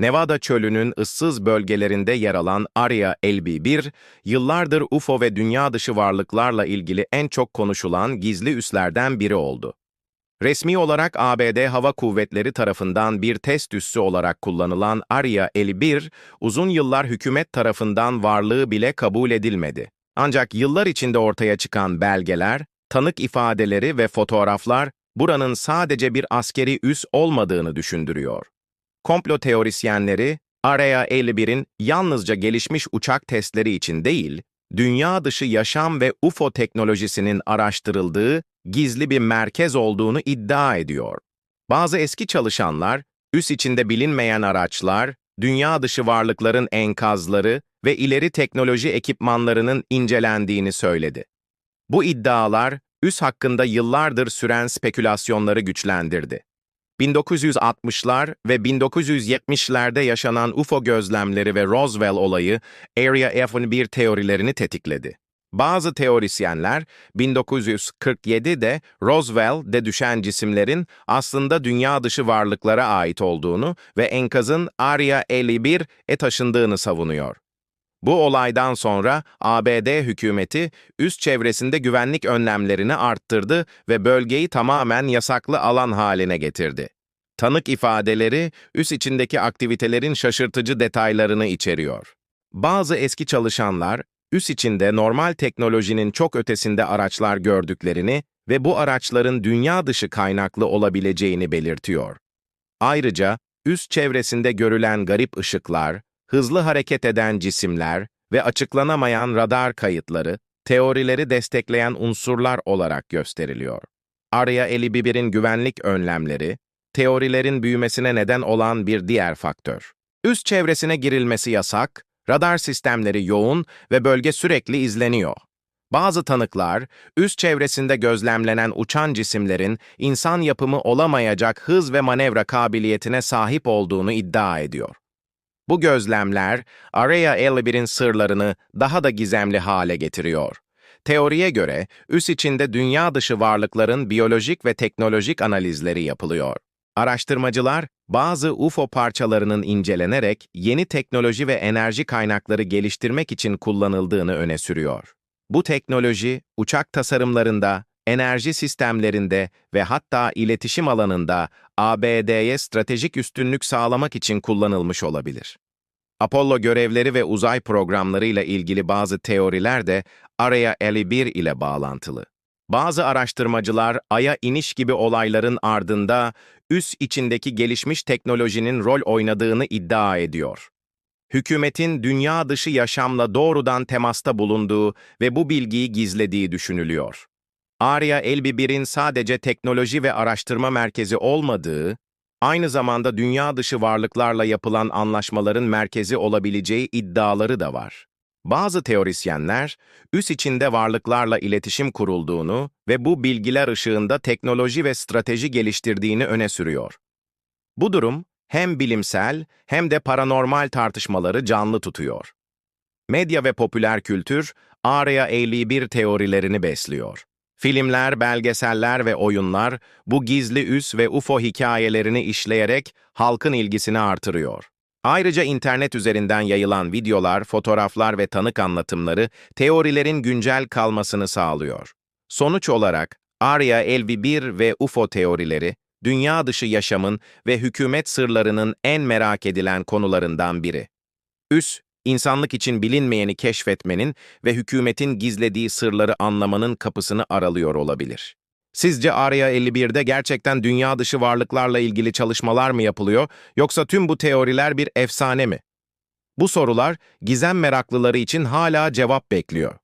Nevada çölünün ıssız bölgelerinde yer alan Area LB-1, yıllardır UFO ve dünya dışı varlıklarla ilgili en çok konuşulan gizli üslerden biri oldu. Resmi olarak ABD Hava Kuvvetleri tarafından bir test üssü olarak kullanılan Area 51, uzun yıllar hükümet tarafından varlığı bile kabul edilmedi. Ancak yıllar içinde ortaya çıkan belgeler, tanık ifadeleri ve fotoğraflar buranın sadece bir askeri üs olmadığını düşündürüyor. Komplo teorisyenleri, Area 51'in yalnızca gelişmiş uçak testleri için değil, dünya dışı yaşam ve UFO teknolojisinin araştırıldığı gizli bir merkez olduğunu iddia ediyor. Bazı eski çalışanlar, üs içinde bilinmeyen araçlar, dünya dışı varlıkların enkazları ve ileri teknoloji ekipmanlarının incelendiğini söyledi. Bu iddialar, üs hakkında yıllardır süren spekülasyonları güçlendirdi. 1960'lar ve 1970'lerde yaşanan UFO gözlemleri ve Roswell olayı Area F-1 teorilerini tetikledi. Bazı teorisyenler 1947'de Roswell'de düşen cisimlerin aslında dünya dışı varlıklara ait olduğunu ve enkazın Area 51'e taşındığını savunuyor. Bu olaydan sonra ABD hükümeti üst çevresinde güvenlik önlemlerini arttırdı ve bölgeyi tamamen yasaklı alan haline getirdi. Tanık ifadeleri üs içindeki aktivitelerin şaşırtıcı detaylarını içeriyor. Bazı eski çalışanlar üs içinde normal teknolojinin çok ötesinde araçlar gördüklerini ve bu araçların dünya dışı kaynaklı olabileceğini belirtiyor. Ayrıca üst çevresinde görülen garip ışıklar, hızlı hareket eden cisimler ve açıklanamayan radar kayıtları, teorileri destekleyen unsurlar olarak gösteriliyor. Area 51'in güvenlik önlemleri, teorilerin büyümesine neden olan bir diğer faktör. Üst çevresine girilmesi yasak, radar sistemleri yoğun ve bölge sürekli izleniyor. Bazı tanıklar, üst çevresinde gözlemlenen uçan cisimlerin insan yapımı olamayacak hız ve manevra kabiliyetine sahip olduğunu iddia ediyor. Bu gözlemler, Area 51'in sırlarını daha da gizemli hale getiriyor. Teoriye göre, üs içinde dünya dışı varlıkların biyolojik ve teknolojik analizleri yapılıyor. Araştırmacılar, bazı UFO parçalarının incelenerek yeni teknoloji ve enerji kaynakları geliştirmek için kullanıldığını öne sürüyor. Bu teknoloji, uçak tasarımlarında, enerji sistemlerinde ve hatta iletişim alanında ABD'ye stratejik üstünlük sağlamak için kullanılmış olabilir. Apollo görevleri ve uzay programlarıyla ilgili bazı teoriler de Area 51 ile bağlantılı. Bazı araştırmacılar Ay'a iniş gibi olayların ardında üs içindeki gelişmiş teknolojinin rol oynadığını iddia ediyor. Hükümetin dünya dışı yaşamla doğrudan temasta bulunduğu ve bu bilgiyi gizlediği düşünülüyor. Area 51'in sadece teknoloji ve araştırma merkezi olmadığı, aynı zamanda dünya dışı varlıklarla yapılan anlaşmaların merkezi olabileceği iddiaları da var. Bazı teorisyenler, üs içinde varlıklarla iletişim kurulduğunu ve bu bilgiler ışığında teknoloji ve strateji geliştirdiğini öne sürüyor. Bu durum, hem bilimsel hem de paranormal tartışmaları canlı tutuyor. Medya ve popüler kültür, Area 51 teorilerini besliyor. Filmler, belgeseller ve oyunlar bu gizli üs ve UFO hikayelerini işleyerek halkın ilgisini artırıyor. Ayrıca internet üzerinden yayılan videolar, fotoğraflar ve tanık anlatımları teorilerin güncel kalmasını sağlıyor. Sonuç olarak Arya LV1 ve UFO teorileri, dünya dışı yaşamın ve hükümet sırlarının en merak edilen konularından biri. Üs, insanlık için bilinmeyeni keşfetmenin ve hükümetin gizlediği sırları anlamanın kapısını aralıyor olabilir. Sizce Area 51'de gerçekten dünya dışı varlıklarla ilgili çalışmalar mı yapılıyor, yoksa tüm bu teoriler bir efsane mi? Bu sorular gizem meraklıları için hala cevap bekliyor.